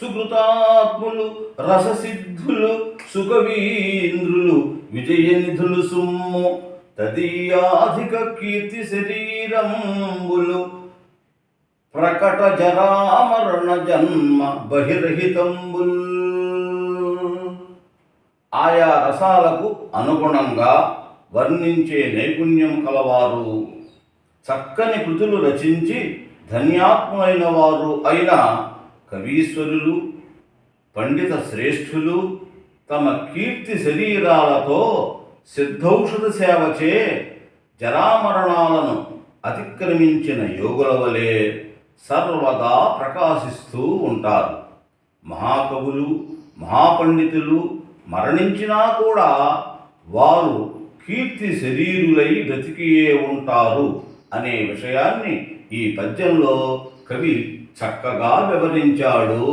సుకృతాత్ములు రససిద్ధులు సుకవీంద్రులు విజయనిధులు సుమ్ము తదీయాధిక కీర్తి శరీరంబులు ప్రకట జరామరణ జన్మ బహిర్హితంబుల్. ఆయా రసాలకు అనుగుణంగా వర్ణించే నైపుణ్యం కలవారు. చక్కని కృతులు రచించి ధన్యాత్ములైన వారు అయిన కవీశ్వరులు పండిత శ్రేష్ఠులు తమ కీర్తి శరీరాలతో సిద్ధౌషధ సేవచే జరామరణాలను అతిక్రమించిన యోగుల వలె సర్వదా ప్రకాశిస్తూ ఉంటారు. మహాకవులు మహాపండితులు మరణించినా కూడా వారు కీర్తి శరీరులై బ్రతికియే ఉంటారు అనే విషయాన్ని ఈ పద్యంలో కవి చక్కగా వివరించాడు.